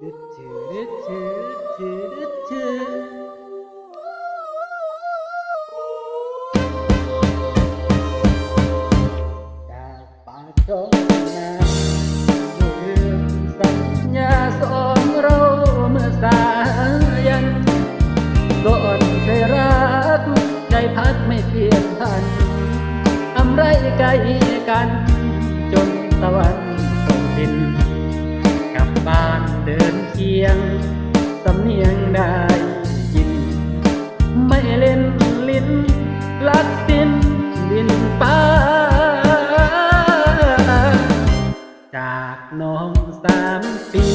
จากปากจงนาลืมสัญญาสองเราเมื่อสายันก่อนเคยรักใจพักไม่เปลี่ยนพันทำไรไกลกัน จนตะวัน เดินเคียง สำเนียงได้ยิน ไม่เล่นลิ้น ลักสิ้นดินป้า จากน้องสามปี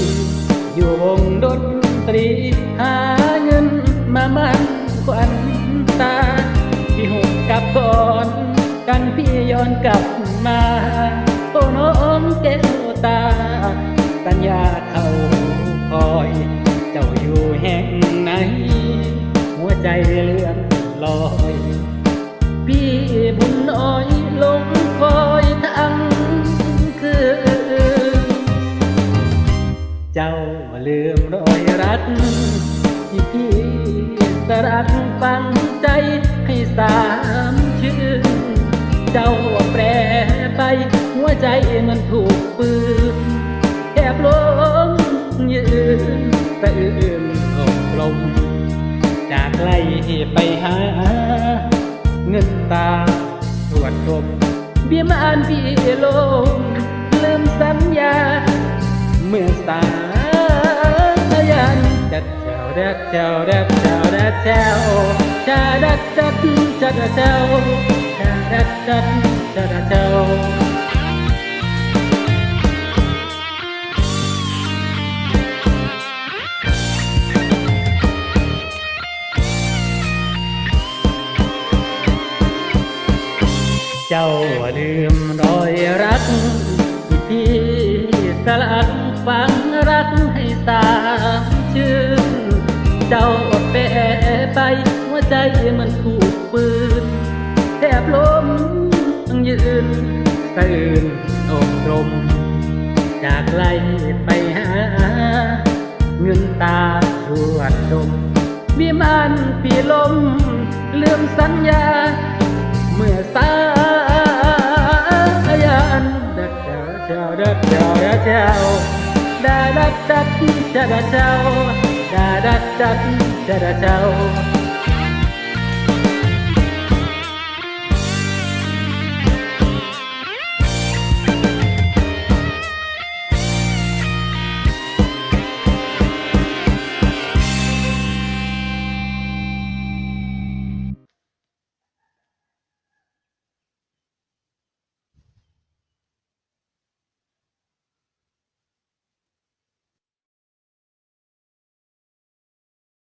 อยู่วงดนตรี หาเงินมามันควันตา ที่หุบกลับก่อน กันพี่ย้อนกลับมา แห่งไหน หัวใจเลื่อนลอย พี่บุญน้อยลงคอยทั้งคืน เจ้าลืมรอยรักที่พี่สรักฟังใจให้สามชื่น เจ้าแปรไปหัวใจมันถูกปืนแอบลงยืนสะอื้น ม จากไกลไปหา เงินตาตรวจกเบี้ยมาอ่านพี่ลมลืมสัญญา เมื่อสายันจัดเจ้าดัดเจ้าดัดเจ้าดัดเจ้าชาดัดดัดชาดัดเจ้าชาดัดดัดชาดัดเจ้า เจ้าลืมรอยรักที่พี่สลักฝังรักให้สามชื่น เจ้าแปรไปหัวใจมันถูกปืนแทบล้มยืนสะอื่นอกรมจากไกลไปหา เงินตาชวดดมวิมานปีลม ลืมสัญญา ดัดเจ้าดัดเจ้าดาดัดดัดดาดัดเจ้าดาดัดดัดดาดัดเจ้า